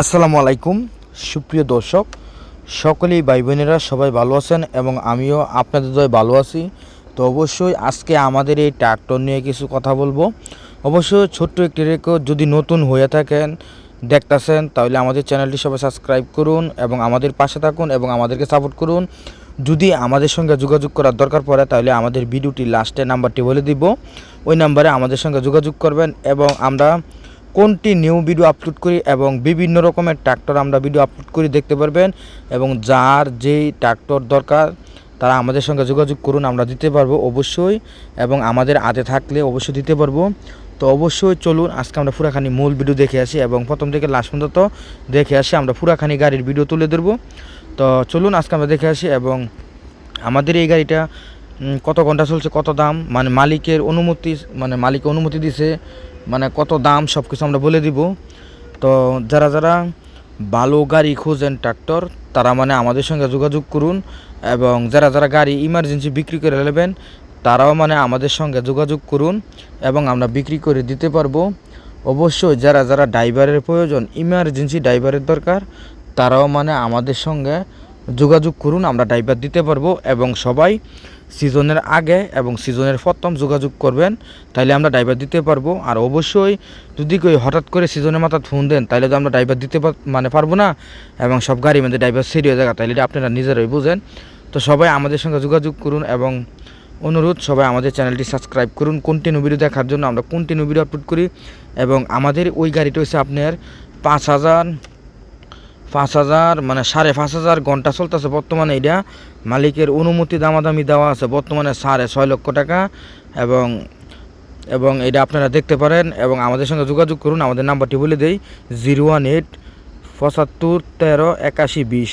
আসসালামু আলাইকুম। সুপ্রিয় দর্শক, সকলেই ভাই বোনেরা সবাই ভালো আছেন এবং আমিও আপনাদের দয় ভালো আছি। তো অবশ্যই আজকে আমাদের এই ট্রাক্টর নিয়ে কিছু কথা বলব। অবশ্যই ছোট্ট একটি রেকর্ড যদি নতুন হয়ে থাকেন, দেখতেছেন, তাহলে আমাদের চ্যানেলটি সবাই সাবস্ক্রাইব করুন এবং আমাদের পাশে থাকুন এবং আমাদেরকে সাপোর্ট করুন। যদি আমাদের সঙ্গে যোগাযোগ করার দরকার পড়ে, তাহলে আমাদের ভিডিওটি লাস্টে নাম্বারটি বলে দিব। ওই নাম্বারে আমাদের সঙ্গে যোগাযোগ করবেন এবং আমরা কোনটি নিউ ভিডিও আপলোড করি এবং বিভিন্ন রকমের ট্র্যাক্টর আমরা ভিডিও আপলোড করি দেখতে পারবেন এবং যার যেই ট্র্যাক্টর দরকার, তারা আমাদের সঙ্গে যোগাযোগ করুন, আমরা দিতে পারব অবশ্যই এবং আমাদের হাতে থাকলে অবশ্যই দিতে পারব। তো অবশ্যই চলুন, আজকে আমরা পুরাখানি মূল ভিডিও দেখে আসি এবং প্রথম থেকে লাস্ট পর্যন্ত দেখে আসি, আমরা পুরাখানি গাড়ির ভিডিও তুলে ধরবো। তো চলুন, আজকে আমরা দেখে আসি এবং আমাদের এই গাড়িটা কত ঘণ্টা চলছে, কত দাম মানে মালিকের অনুমতি মানে মালিক অনুমতি দিছে মানে কত দাম সব কিছু আমরা বলে দিব। তো যারা যারা ভালো গাড়ি খোঁজেন ট্রাক্টর, তারা মানে আমাদের সঙ্গে যোগাযোগ করুন এবং যারা যারা গাড়ি ইমার্জেন্সি বিক্রি করে নেবেন, তারাও মানে আমাদের সঙ্গে যোগাযোগ করুন এবং আমরা বিক্রি করে দিতে পারব। অবশ্যই যারা যারা ড্রাইভারের প্রয়োজন ইমার্জেন্সি ড্রাইভারের দরকার, তারাও মানে আমাদের সঙ্গে যোগাযোগ করুন, আমরা ড্রাইভার দিতে পারব এবং সবাই সিজনের আগে এবং সিজনের প্রথম যোগাযোগ করবেন তাহলে আমরা ড্রাইভার দিতে পারব। আর অবশ্যই যদি কেউ হঠাৎ করে সিজনের মাথা ফোন দেন তাহলে তো আমরা ড্রাইভার দিতে মানে পারব না এবং সব গাড়ি মধ্যে ড্রাইভার সেরি হয়ে যাবে তাহলে আপনারা নিজেরাই বুঝেন। তো সবাই আমাদের সঙ্গে যোগাযোগ করুন এবং অনুরোধ, সবাই আমাদের চ্যানেলটি সাবস্ক্রাইব করুন। কন্টিনিউ ভিডিও দেখার জন্য আমরা কন্টিনিউ ভিডিও আপলোড করি এবং আমাদের ওই গাড়িটা হচ্ছে আপনার পাঁচ হাজার পাঁচ হাজার মানে সাড়ে পাঁচ হাজার ঘণ্টা চলতেছে বর্তমানে এটা। মালিকের অনুমতি দামাদামি দেওয়া আছে বর্তমানে সাড়ে ছয় লক্ষ টাকা এবং এবং এটা আপনারা দেখতে পারেন এবং আমাদের সঙ্গে যোগাযোগ করুন। আমাদের নাম্বারটি বলে দেই, জিরো ওয়ান এইট পঁচাত্তর তেরো একাশি বিশ।